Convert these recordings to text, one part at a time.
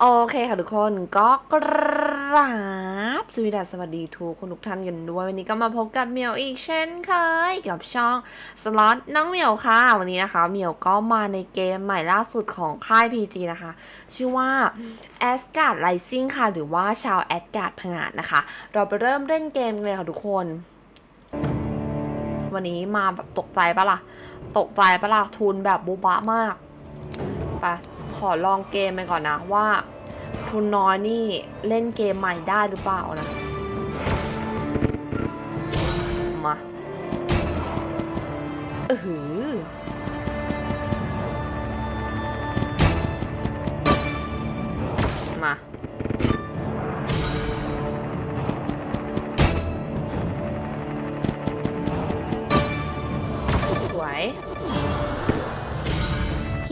โอเคค่ะทุกคนก็กราบสวัสดีสวัสดีทุกคนทุกท่านกันด้วย วันนี้ก็มาพบกับเมียวอีกเช่นเคยกับช่องสล็อตน้องเมียวค่ะ วันนี้นะคะเมียวก็มาในเกมใหม่ล่าสุดของค่าย PG นะคะ ชื่อว่า a s g a r d Rising ค่ะ หรือว่าชาว a s g a r d พงาดนะคะ เราไปเริ่มเล่นเกมเลยค่ะทุกคน วันนี้มาแบบตกใจปะล่ะ ตกใจปะล่ะทุนแบบบุบะมากไป ขอลองเกมไปก่อนนะว่าทุนน้อยนี่เล่นเกมใหม่ได้หรือเปล่านะ มาเออ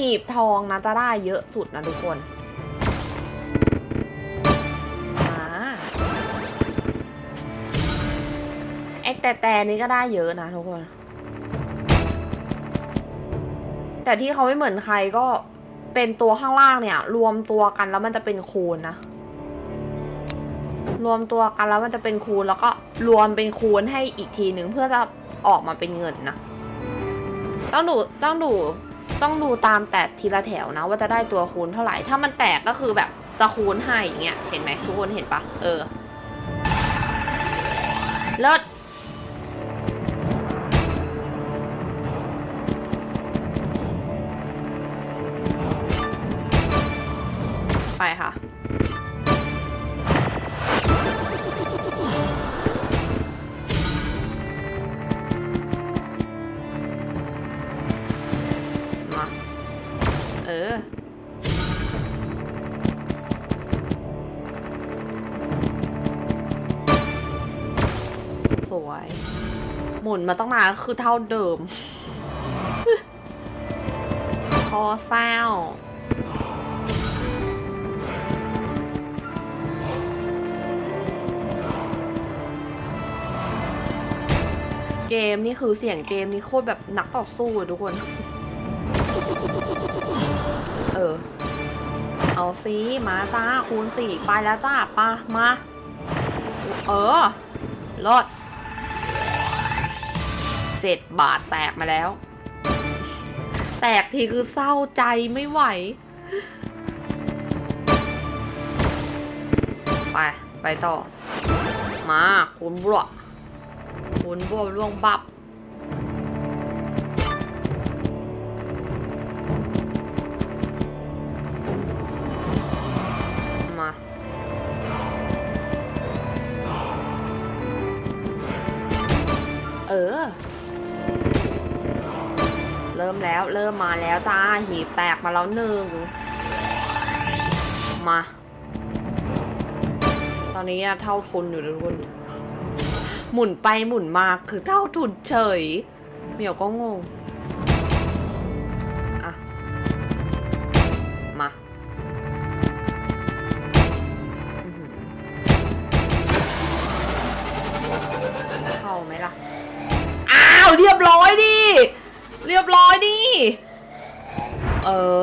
หีบทองนะจะได้เยอะสุดนะทุกคนไอ้แต่แต่นี้ก็ได้เยอะนะทุกคน แต่ที่เขาไม่เหมือนใครก็เป็นตัวข้างล่างเนี่ย รวมตัวกันแล้วมันจะเป็นคูณนะ รวมตัวกันแล้วมันจะเป็นคูณแล้วก็รวมเป็นคูณให้อีกทีหนึ่งเพื่อจะออกมาเป็นเงินนะ ต้องดูต้องดู ต้องดูตามแต่ทีละแถวนะว่าจะได้ตัวคูณเท่าไหร่ ถ้ามันแตกก็คือแบบจะคูณให้อย่างเงี้ย เห็นไหมทุกคนเห็นปะเออ เลิศไปค่ะ วย หมุนมาตั้งนานก็คือเท่าเดิมพอเศร้าเกมนี่คือเสียงเกมนี่โคตรแบบนักต่อสู้อะทุกคน เออ เอาสิมาจ้าคูณสี่ไปแล้วจ้าปะมา เออลด เจ็ดบาทแตกมาแล้ว แตกทีคือเศร้าใจไม่ไหว ไป ไปต่อ มาคุณบวกคุณบวกล่วงบับ เริ่มแล้ว เริ่มมาแล้วจ้าหีบแตกมาแล้วหนึ่งมา ตอนนี้เท่าทุนอยู่ทุกคนหมุนไปหมุนมาคือเท่าทุนเฉย เหมียวก็งง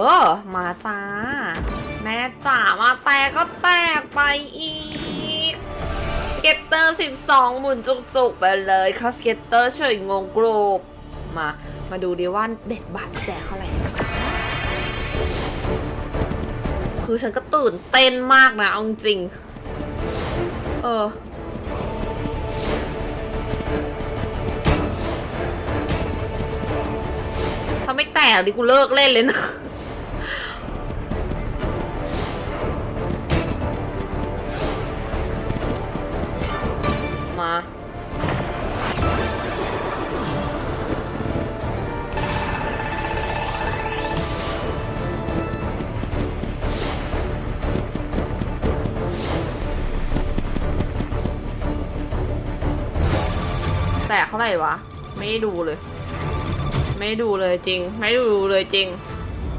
ออมาจ้า แม่จ๋ามาแตกก็แตกไปอีก เก็ตเตอร์ 12 หมุนจุกๆ ไปเลยคาสเก็ตเตอร์เฉยงงกรูปมา มาดูดิว่าเบ็ดบาทแจกเท่าไหร่คือฉันก็ตื่นเต้นมากนะเอาจริง เออถ้าไม่แตกดิกูเลิกเล่นเลยนะ ไหร่วะ ไม่ดูเลย ไม่ดูเลยจริง ไม่ดูเลยจริง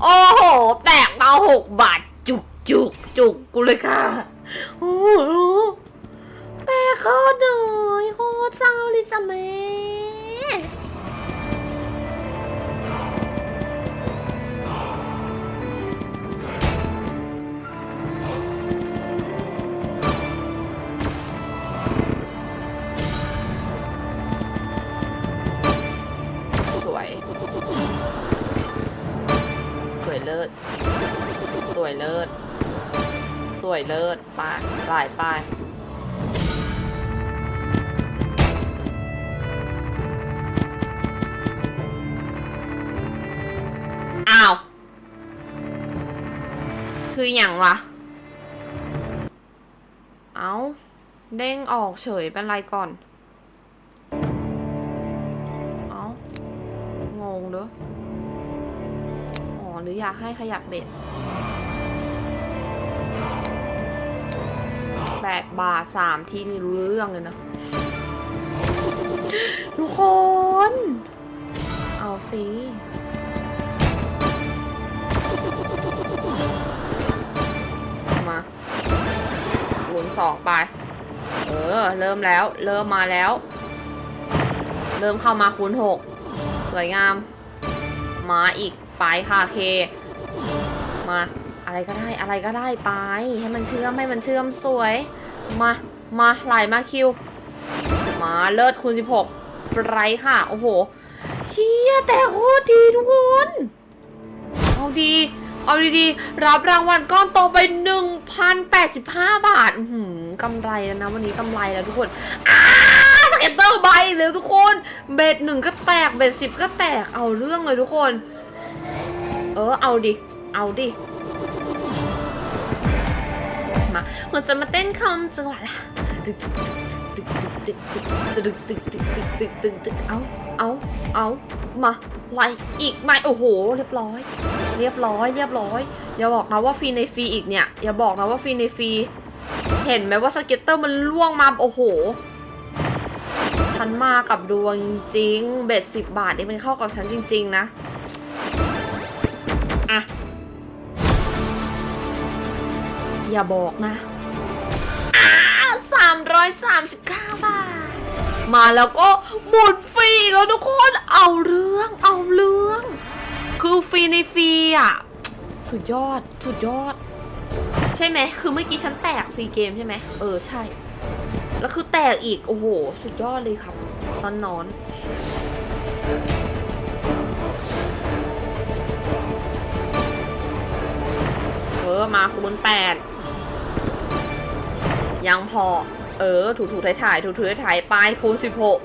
โอ้โห แตกมาหกบาท จุกจุกจุกกูเลยค่ะ โอ้โห แต่เขาหน่อยโคตรเศร้าเลยจ้ะแม่ วยเลิศปไปหลายไปอ้าว คืออย่างวะ เอาเด้งออกเฉยเป็นไรก่อน เอางงเด้ออ๋อหรืออยากให้ขยับเบ็ด แปดบาทสามทีนี่รู้เรื่องเลยนะ ทุกคน เอาสิมาหมุนสองไป เออ เริ่มแล้ว เริ่มมาแล้ว เริ่มเข้ามาคูณหกสวยงาม มาอีก ไปค่ะเค มาอะไรก็ได้อะไรก็ได้ไป ให้มันเชื่อมให้มันเชื่อมสวย มา มาไหลมาคิว มาเลิศคูณ16ไรค่ะ โอ้โห เชี่ยแต่โคตรดีทุกคน เอาดี เอาดีๆ รับรางวัลก้อนโตไป 1,085 บาทหือกำไรแล้วนะ วันนี้กำไรแล้วทุกคนสเก็ตเตอร์ใบเลยทุกคน เบ็ดหนึ่งก็แตก เบ็ดสิบก็แตก เอาเรื่องเลยทุกคน เออ เอาดิ เอาดิ มาเหมือนจะมาเต้นคำจังหวะละตึกตึกตึกตึกตึกตึกตึกตึกตึกตึกตึกเอาเอาเอามาไล่อีกไม่โอ้โห เรียบร้อย เรียบร้อย เรียบร้อย อย่าบอกนะว่าฟรีในฟรีอีกเนี่ย อย่าบอกนะว่าฟรีในฟรีเห็นไหมว่าสเก็ตเตอร์มันล่วงมาโอ้โหฉันมากับดวงจริง เบ็ดสิบบาทนี่มันเข้ากับฉันจริง ๆ นะ อย่าบอกนะสามร้อยสามสิบเก้าบาท มาแล้วก็หมุนฟรีแล้วทุกคน เอาเรื่อง เอาเรื่อง คือฟรีในฟรีอะ สุดยอด สุดยอด ใช่ไหม คือเมื่อกี้ฉันแตกฟรีเกมใช่ไหม เออ ใช่ แล้วคือแตกอีก โอ้โห สุดยอดเลยครับ ตอนนอนเออมาคูณแปด ยังพอ เออ ถูถูถ่ายถ่ายถูถูถ่ายถ่ายปคูณสิบหก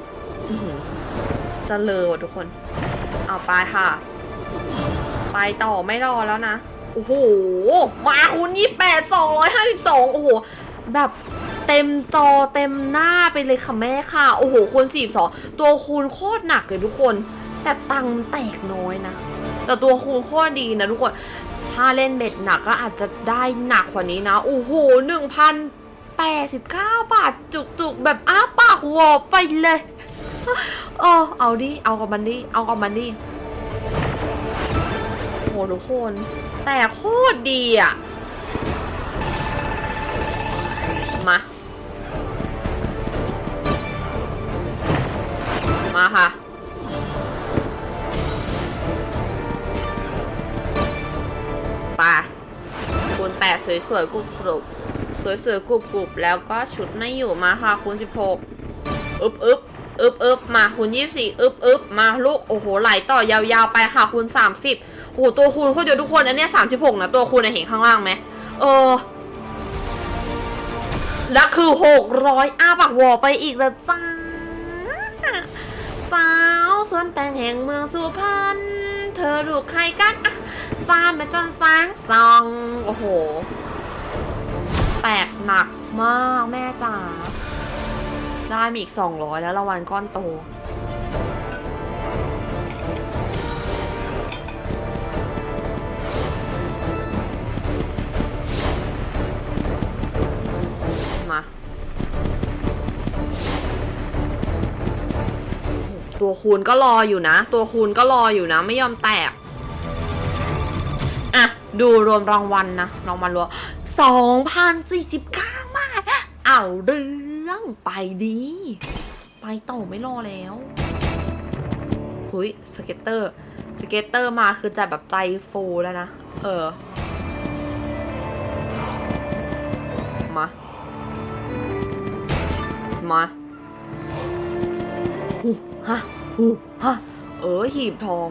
จะเลอว่ะทุกคน เอาไปค่ะ ไปต่อไม่รอแล้วนะ โอ้โห มาคูณยี่แปดสองร้อยห้าสิบสองโอ้โห แบบเต็มจอเต็มหน้าไปเลยค่ะแม่ค่ะ โอ้โหคูณสี่สองตัวคูณโคตรหนักเลยทุกคน แต่ตังแตกน้อยนะ แต่ตัวคูณโคตรดีนะทุกคน ถ้าเล่นเบ็ดหนักก็อาจจะได้หนักกว่านี้นะ โอ้โหหนึ่งพัน แปดสิบเก้าบาท จุกๆ แบบอ้าปากวอไปเลย เออ เอาดิ เอากับมันดิ เอากับมันดิโอ้โหทุกคน แต่โคตรดีอะ มา มาค่ะไปคูณแปดสวยๆกรุบกรุบ สวยๆกรุบกรุบแล้วก็ชุดไม่อยู่มาค่ะคูณสิบหกอึบอึบอึบอึบมาคูณยี่สี่อึบอึบมาลูกโอ้โหไหลต่อยาวๆไปค่ะคูณสามสิบโอ้โหตัวคูณโคตรเยอะทุกคนอันนี้ยสามสิบหกนะตัวคูณเห็นข้างล่างไหมเออแล้วคือหกร้อยอ้าปากวอไปอีกแล้วจ้าสาวสวนแต่งแห่งเมืองสุพรรณเธอดูใครกันอะจามไปจนสางซองโอ้โห หนักมากแม่จ๋าได้มีอีก 200 แล้วรางวัลก้อนโต มาตัวคูณก็รออยู่นะ ตัวคูณก็รออยู่นะ ไม่ยอมแตก อะ ดูรวมรางวัลนะ รางวัลรวม สองพันสี่สิบเก้าบาทเอาเรื่องไปดี ไปต่อไม่รอแล้วเฮ้ยสเก็ตเตอร์สเก็ตเตอร์มาคือจะแบบใจฟูแล้วนะ เออ มา มาหูฮะหูฮะเออหีบทอง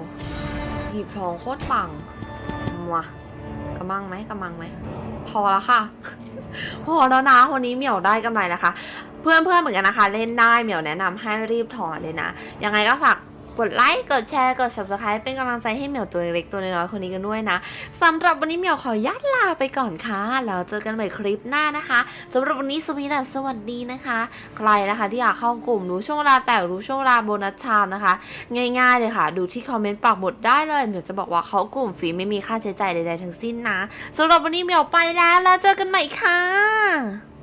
หีบทองโคตรปังมากระมังไหมกระมังไหม อแล้วค่ะ พอแล้วนะวันนี้เหมียวได้กำไรแล้วค่ะ เพื่อนๆเหมือนกันนะคะ เล่นได้เหมียวแนะนำให้รีบถอนเลยนะ ยังไงก็ฝาก กดไลค์ กดแชร์ กด subscribe เป็นกำลังใจให้เหมียวตัวเล็กตัวน้อยคนนี้กันด้วยนะสำหรับวันนี้เหมียวขออนุญาตลาไปก่อนค่ะ แล้วเจอกันใหม่คลิปหน้านะคะสำหรับวันนี้สวีดัสสวัสดีนะคะ ใครนะคะที่อยากเข้ากลุ่มรู้ช่วงเวลาแต่รู้ช่วงเวลาโบนัสชามนะคะ ง่ายๆเลยค่ะ ดูที่คอมเมนต์ปักหมดได้เลยเหมียวจะบอกว่าเขากลุ่มฟรีไม่มีค่าใช้จ่ายใดๆทั้งสิ้นนะสำหรับวันนี้เหมียวไปแล้วแล้วเจอกันใหม่ค่ะ